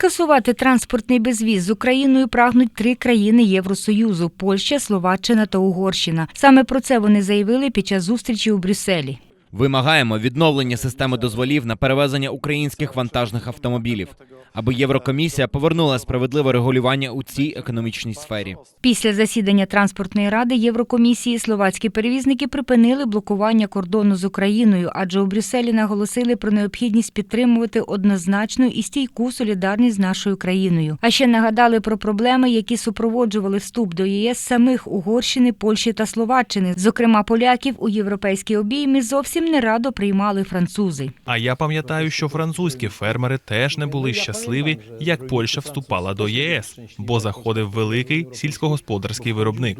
Скасувати транспортний безвіз з Україною прагнуть три країни Євросоюзу Польща, Словаччина та Угорщина. Саме про це вони заявили під час зустрічі у Брюсселі. Вимагаємо відновлення системи дозволів на перевезення українських вантажних автомобілів, аби Єврокомісія повернула справедливе регулювання у цій економічній сфері. Після засідання транспортної ради Єврокомісії словацькі перевізники припинили блокування кордону з Україною, адже у Брюсселі наголосили про необхідність підтримувати однозначну і стійку солідарність з нашою країною. А ще нагадали про проблеми, які супроводжували вступ до ЄС самих Угорщини, Польщі та Словаччини. Зокрема, поляків у європейській обіймі зовсім не радо приймали французи. А я пам'ятаю, що французькі фермери теж не були щасливі, як Польща вступала до ЄС, бо заходив великий сільськогосподарський виробник.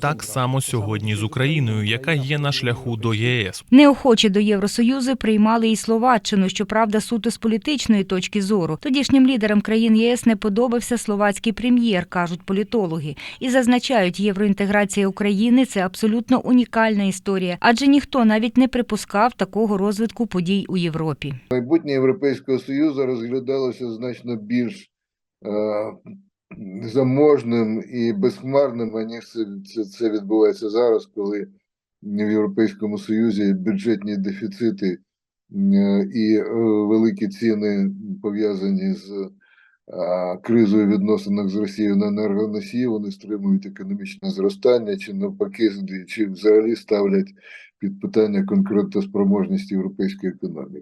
Так само сьогодні з Україною, яка є на шляху до ЄС. Неохоче до Євросоюзу приймали і Словаччину, щоправда, суто з політичної точки зору. Тодішнім лідерам країн ЄС не подобався словацький прем'єр, кажуть політологи, і зазначають, євроінтеграція України це абсолютно унікальна історія, адже ніхто навіть не припускав такого розвитку подій у Європі. майбутнє Європейського Союзу розглядалося значно більш е, заможним і безхмарним, аніж це, відбувається зараз, коли в Європейському Союзі бюджетні дефіцити е, і е, великі ціни пов'язані з кризою відносинах з Росією на енергоносії, вони стримують економічне зростання, чи навпаки, чи взагалі ставлять під питання конкурентоспроможності європейської економіки.